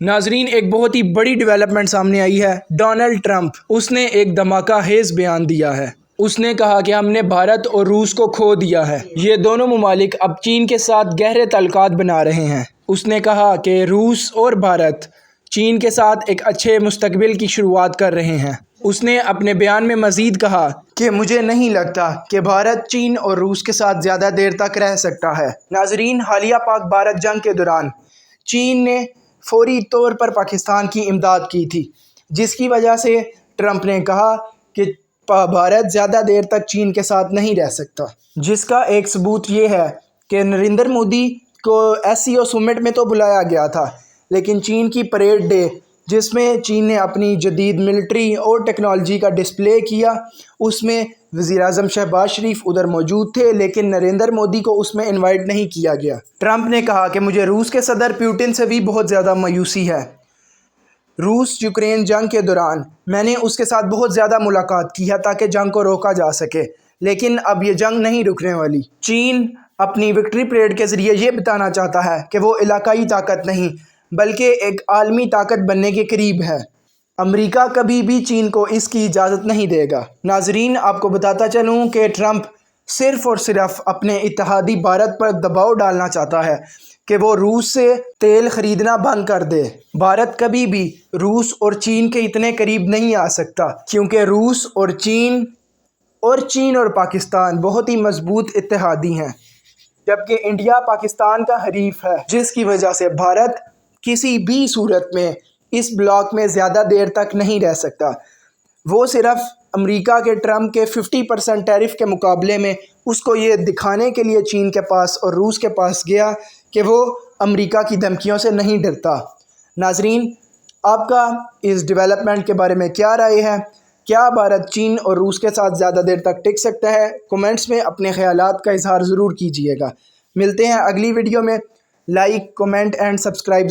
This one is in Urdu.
ناظرین، ایک بہت ہی بڑی ڈیولپمنٹ سامنے آئی ہے ڈونلڈ ٹرمپ اس نے ایک دھماکہ خیز بیان دیا ہے۔ اس نے کہا کہ ہم نے بھارت اور روس کو کھو دیا ہے۔ یہ دونوں ممالک اب چین کے ساتھ گہرے تعلقات بنا رہے ہیں۔ اس نے کہا کہ روس اور بھارت چین کے ساتھ ایک اچھے مستقبل کی شروعات کر رہے ہیں۔ اس نے اپنے بیان میں مزید کہا کہ مجھے نہیں لگتا کہ بھارت چین اور روس کے ساتھ زیادہ دیر تک رہ سکتا ہے۔ ناظرین، حالیہ پاک بھارت جنگ کے دوران چین نے فوری طور پر پاکستان کی امداد کی تھی، جس کی وجہ سے ٹرمپ نے کہا کہ بھارت زیادہ دیر تک چین کے ساتھ نہیں رہ سکتا۔ جس کا ایک ثبوت یہ ہے کہ نریندر مودی کو ایس سی او سمٹ میں تو بلایا گیا تھا، لیکن چین کی پریڈ ڈے جس میں چین نے اپنی جدید ملٹری اور ٹیکنالوجی کا ڈسپلے کیا، اس میں وزیر اعظم شہباز شریف ادھر موجود تھے، لیکن نریندر مودی کو اس میں انوائٹ نہیں کیا گیا۔ ٹرمپ نے کہا کہ مجھے روس کے صدر پیوٹن سے بھی بہت زیادہ مایوسی ہے۔ روس یوکرین جنگ کے دوران میں نے اس کے ساتھ بہت زیادہ ملاقات کی ہے تاکہ جنگ کو روکا جا سکے، لیکن اب یہ جنگ نہیں رکنے والی۔ چین اپنی وکٹری پریڈ کے ذریعے یہ بتانا چاہتا ہے کہ وہ علاقائی طاقت نہیں بلکہ ایک عالمی طاقت بننے کے قریب ہے۔ امریکہ کبھی بھی چین کو اس کی اجازت نہیں دے گا۔ ناظرین، آپ کو بتاتا چلوں کہ ٹرمپ صرف اور صرف اپنے اتحادی بھارت پر دباؤ ڈالنا چاہتا ہے کہ وہ روس سے تیل خریدنا بند کر دے۔ بھارت کبھی بھی روس اور چین کے اتنے قریب نہیں آ سکتا، کیونکہ روس اور چین اور چین اور پاکستان بہت ہی مضبوط اتحادی ہیں، جبکہ انڈیا پاکستان کا حریف ہے، جس کی وجہ سے بھارت کسی بھی صورت میں اس بلاک میں زیادہ دیر تک نہیں رہ سکتا۔ وہ صرف امریکہ کے ٹرمپ کے ففٹی پرسنٹ ٹیرف کے مقابلے میں اس کو یہ دکھانے کے لیے چین کے پاس اور روس کے پاس گیا کہ وہ امریکہ کی دھمکیوں سے نہیں ڈرتا۔ ناظرین، آپ کا اس ڈیولپمنٹ کے بارے میں کیا رائے ہے؟ کیا بھارت چین اور روس کے ساتھ زیادہ دیر تک ٹک سکتا ہے؟ کومنٹس میں اپنے خیالات کا اظہار ضرور کیجیے گا۔ ملتے ہیں اگلی ویڈیو میں۔ Like comment and subscribe